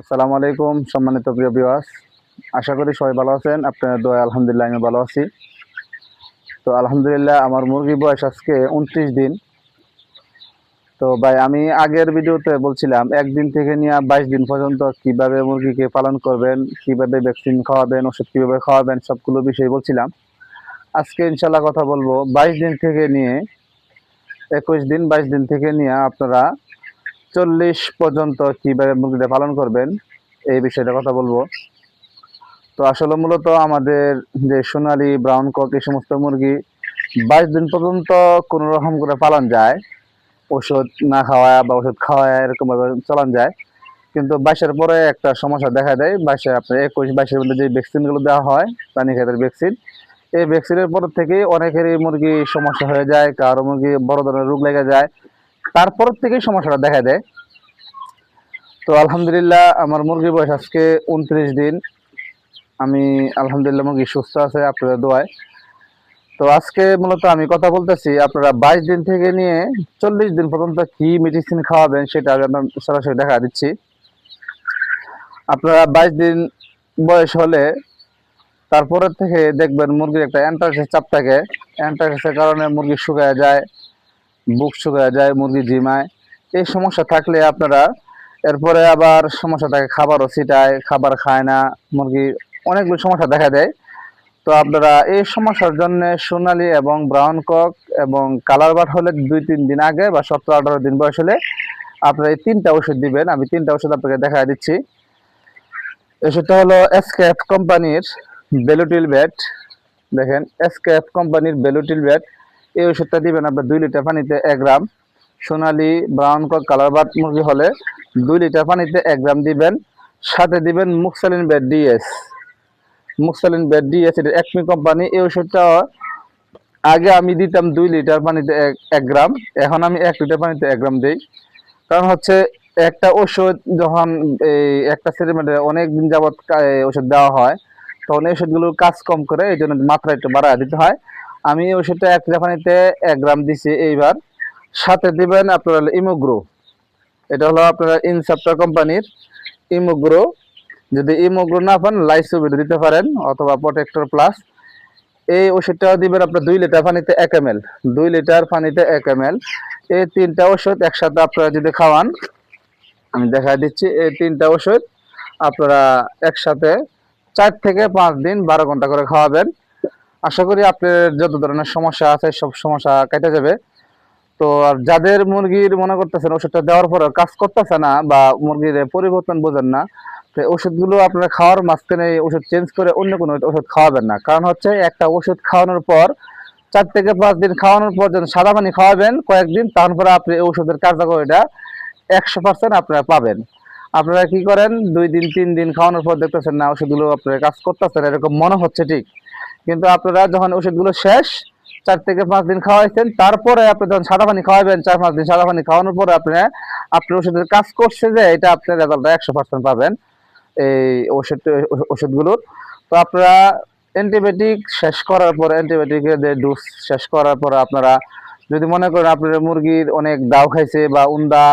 আসসালামু আলাইকুম, সম্মানিত প্রিয় বিওয়াস আশা করি সবাই ভালো আছেন আপনার দোয়া আলহামদুলিল্লাহ আমি ভালো আছি। তো আলহামদুলিল্লাহ আমার মুরগি বয়স আজকে উনত্রিশ দিন। তো ভাই, আমি আগের ভিডিওতে বলছিলাম, একদিন থেকে নিয়ে বাইশ দিন পর্যন্ত কীভাবে মুরগিকে পালন করবেন, কীভাবে ভ্যাকসিন খাওয়াবেন, ওষুধ কীভাবে খাওয়াবেন, সবগুলো বিষয় বলছিলাম। আজকে ইনশাল্লাহ কথা বলব, বাইশ দিন থেকে নিয়ে, একুশ দিন বাইশ দিন থেকে নিয়ে আপনারা চল্লিশ পর্যন্ত কীভাবে মুরগিটা পালন করবেন, এই বিষয়টা কথা বলব। তো আসলে মূলত আমাদের যে সোনালি ব্রাউন কক এই সমস্ত মুরগি বাইশ দিন পর্যন্ত কোনো রকম করে পালন যায়, ওষুধ না খাওয়া বা ওষুধ খাওয়া এরকম ভাবে চালান যায়। কিন্তু বাইশের পরে একটা সমস্যা দেখা দেয়, বাইশে আপনার একুশ, বাইশের মধ্যে যে ভ্যাকসিনগুলো দেওয়া হয় প্রাণী খাতের ভ্যাকসিন, এই ভ্যাকসিনের পর থেকে অনেকেরই মুরগি সমস্যা হয়ে যায়, কারও মুরগি বড় ধরনের রোগ লেগে যায় তারপর থেকেই সমস্যাটা দেখা দেয়। তো আলহামদুলিল্লাহ আমার মুরগি বয়স আজকে উনত্রিশ দিন। আমি আলহামদুলিল্লাহ মুরগি সুস্থ আছে, আপনাদের দোয়ায়। তো আজকে মূলত আমি কথা বলতেছি, আপনারা বাইশ দিন থেকে নিয়ে চল্লিশ দিন পর্যন্ত কি মেডিসিন খাওয়াবেন সেটা আমি আপনার সরাসরি দেখা দিচ্ছি। আপনারা বাইশ দিন বয়স হলে তারপরের থেকে দেখবেন মুরগির একটা অ্যান্টারাক্সের চাপ থাকে। অ্যান্টারাক্সের কারণে মুরগি শুকায় যায়। বুক শুকায় যায়, মুরগি জিমায়। এই সমস্যা থাকলে আপনারা এরপরে আবার সমস্যা থাকে খাবারও ছিটায়, খাবার খায় না, মুরগি অনেকগুলো সমস্যা দেখা দেয়। তো আপনারা এই সমস্যার জন্য সোনালি এবং ব্রাউন কক এবং কালার বাট হলে দুই তিন দিন আগে বা সতেরো আঠারো দিন বয়স হলে আপনারা এই তিনটা ওষুধ দিবেন। আমি তিনটা ওষুধ আপনাকে দেখা দিচ্ছি। ওষুধটা হলো এসকেএফ কোম্পানির বেলুটিল ব্যাট দেখেন এসকেএফ কোম্পানির বেলুটিল ব্যাট এই ওষুধটা দিবেন আপনার দুই লিটার পানিতে এক গ্রাম। সোনালি ব্রাউন কালার বাট মুরগি হলে দুই লিটার পানিতে এক গ্রাম দিবেন। সাথে দিবেন মুক্সালিন ব্যাট ডিএস। মুক্সালিন ব্যাট ডিএস, এটা একমি কোম্পানি এই ওষুধটা আগে আমি দিতাম দুই লিটার পানিতে এক গ্রাম। এখন আমি এক লিটার পানিতে এক গ্রাম দিই। কারণ হচ্ছে একটা ওষুধ যখন এই একটা সেরিমেন্টে অনেক দিন যাবৎ ওষুধ দেওয়া হয়, তখন এই ওষুধগুলোর কাজ কম করে, এই জন্য মাত্রা একটু বাড়ায় দিতে হয়। আমি ওষুধটা এক লিটার পানিতে এক গ্রাম দিছি এইবার। সাথে দিবেন আপনার ইমোগ্রো এটা হলো আপনার ইনসেপ্টার কোম্পানির ইমোগ্রো যদি ইমোগ্রো না পান লাইসোবিড দিতে পারেন অথবা প্রোটেক্টর প্লাস এই ওষুধটাও দিবেন আপনার দুই লিটার পানিতে এক এম এল দুই লিটার পানিতে এক এম এল এই তিনটা ওষুধ একসাথে আপনারা যদি খাওয়ান, আমি দেখা দিচ্ছি, এই তিনটা ওষুধ আপনারা একসাথে চার থেকে পাঁচ দিন বারো ঘণ্টা করে খাওয়াবেন। আশা করি আপনার যত ধরনের সমস্যা আছে, সব সমস্যা কেটে যাবে। তো আর যাদের মুরগির মনে করতেছেন ওষুধটা দেওয়ার পরে কাজ করতেছে না বা মুরগির পরিবর্তন বোঝেন না, তো ওষুধগুলো আপনারা খাওয়ার মাঝখানে ওষুধ চেঞ্জ করে অন্য কোনো ওষুধ খাওয়াবেন না। কারণ হচ্ছে একটা ওষুধ খাওয়ানোর পর, চার থেকে পাঁচ দিন খাওয়ানোর পর যখন সাদা পানি খাওয়াবেন কয়েকদিন, তারপরে আপনি ওষুধের কার্যকরিতা একশো পার্সেন্ট আপনারা পাবেন। আপনারা কি করেন? দুই দিন, তিন দিন খাওয়ানোর পর দেখতেছেন না, ওষুধগুলো আপনার কাজ করতেছেন, এরকম মনে হচ্ছে ঠিক? কিন্তু আপনারা যখন ওষুধগুলো শেষ চার থেকে পাঁচ দিন খাওয়াইছেন, তারপরে আপনি যখন সাদা পানি খাওয়াবেন, চার পাঁচ দিন সাদা পানি খাওয়ানোর পরে আপনি আপনার ওষুধের কাজ করছে যে এটা আপনার রেজাল্টটা একশো পার্সেন্ট পাবেন এই ওষুধ, ওষুধগুলোর। তো আপনারা অ্যান্টিবায়োটিক শেষ করার পর অ্যান্টিবায়োটিকের যে ডোজ শেষ করার পর আপনারা যদি মনে করেন আপনার মুরগির অনেক দাও খাইছে বা উন্দা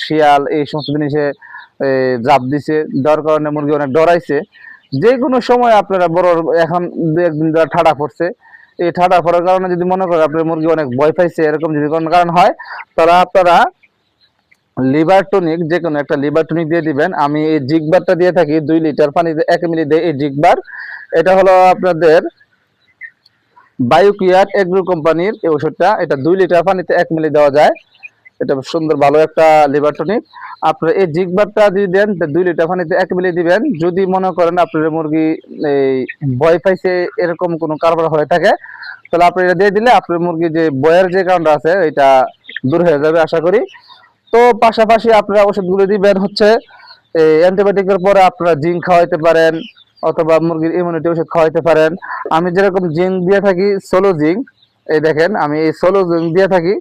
শিয়াল, এই সমস্ত জিনিসে জাপ দিছে, দেওয়ার কারণে মুরগি অনেক ডরাইছে যে কোনো সময় আপনারা বড় এখন দু একদিন ধরে ঠাডা পড়ছে। এই ঠাডা পড়ার কারণে যদি মনে করেন আপনার মুরগি অনেক ভয় পাইছে, এরকম যদি কোনো কারণ হয়, তাহলে আপনারা লিভার টনিক যে কোনো একটা লিভার টনিক দিয়ে দিবেন। আমি এই জিগবারটা দিয়ে থাকি, দুই লিটার পানিতে এক মিলি দেয় এই জিগবার। এটা হলো আপনাদের বায়োকিয়ার এগ্রো কোম্পানির এই ওষুধটা। এটা দুই লিটার পানিতে এক মিলি দেওয়া যায়। এটা সুন্দর, ভালো একটা লিভার টনিক আপনার এই জিগবারটা যদি দেন দুই লিটার পানিতে এক মিলি দিবেন। যদি মনে করেন আপনার মুরগি এই ভয় পাইছে, এরকম কোনো কারবার হয়ে থাকে, তাহলে আপনি এটা দিয়ে দিলে আপনার মুরগি যে বয়ের যে কারণটা আছে, এটা দূর হয়ে যাবে আশা করি। তো পাশাপাশি আপনারা ওষুধগুলো দিবেন হচ্ছে, এই অ্যান্টিবায়োটিকের পরে আপনারা জিঙ্ক খাওয়াইতে পারেন, অথবা মুরগির ইমিউনিটি ওষুধ খাওয়াইতে পারেন। আমি যেরকম জিঙ্ক দিয়ে থাকি সোলো জিঙ্ক, এই দেখেন, আমি এই সোলো জিঙ্ক দিয়ে থাকি।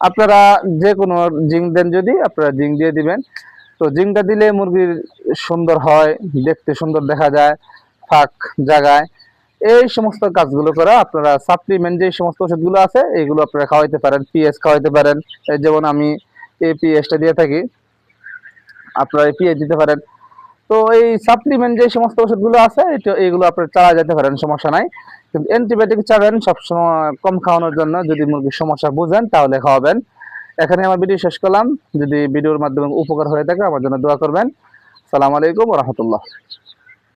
আপনারা যে কোনো জিঙ্ক দেন যদি, আপনারা জিঙ্ক দিয়ে দিবেন। তো জিঙ্কটা দিলে মুরগির সুন্দর হয়, দেখতে সুন্দর দেখা যায়, ফাঁক জায়গায়। এই সমস্ত কাজগুলো করা আপনারা সাপ্লিমেন্ট যে সমস্ত ওষুধগুলো আছে এইগুলো আপনারা খাওয়াইতে পারেন পিএস খাওয়াইতে পারেন। যেমন আমি এই পিএসটা দিয়ে থাকি, আপনারা পিএইচ দিতে পারেন। তো এই সাপ্লিমেন্ট যে সমস্ত ওষুধগুলো আছে এগুলো এইগুলো আপনি চালা যেতে পারেন, সমস্যা নাই। কিন্তু অ্যান্টিবায়োটিক চাবেন, সবসময় কম খাওয়ানোর জন্য যদি মুরগির সমস্যা বুঝেন, তাহলে খাওয়াবেন। এখানে আমার ভিডিও শেষ করলাম। যদি ভিডিওর মাধ্যমে উপকার হয়ে থাকে, আমার জন্য দোয়া করবেন। সালাম আলাইকুম রহমতুল্লাহ।